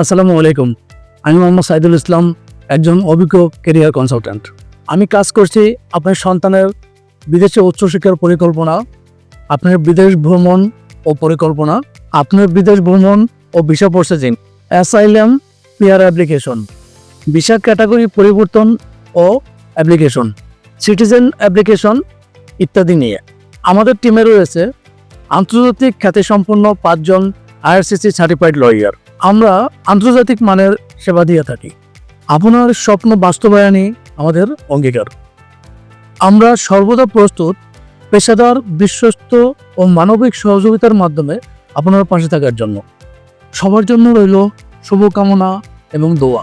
আসসালামু আলাইকুম। আমি মোহাম্মদ সাইদুল ইসলাম, একজন অভিজ্ঞ কেরিয়ার কনসালট্যান্ট আমি কাজ করছি আপনার সন্তানের বিদেশে উচ্চশিক্ষার পরিকল্পনা, আপনার বিদেশ ভ্রমণ ও পরিকল্পনা, আপনার বিদেশ ভ্রমণ ও ভিসা প্রসেসিং অ্যাসাইলাম পিয়ার অ্যাপ্লিকেশন ভিসা ক্যাটাগরি পরিবর্তন ও অ্যাপ্লিকেশন সিটিজেন অ্যাপ্লিকেশন ইত্যাদি নিয়ে। আমাদের টিমে রয়েছে আন্তর্জাতিক খ্যাতিসম্পন্ন পাঁচজন আইআরসিসি সার্টিফাইড লয়ার। আমরা আন্তর্জাতিক মানের সেবা দিয়ে থাকি। আপনার স্বপ্ন বাস্তবায়নই আমাদের অঙ্গীকার। আমরা সর্বদা প্রস্তুত, পেশাদার, বিশ্বস্ত ও মানবিক সহযোগিতার মাধ্যমে আপনার পাশে থাকার জন্য। সবার জন্য রইল শুভকামনা এবং দোয়া।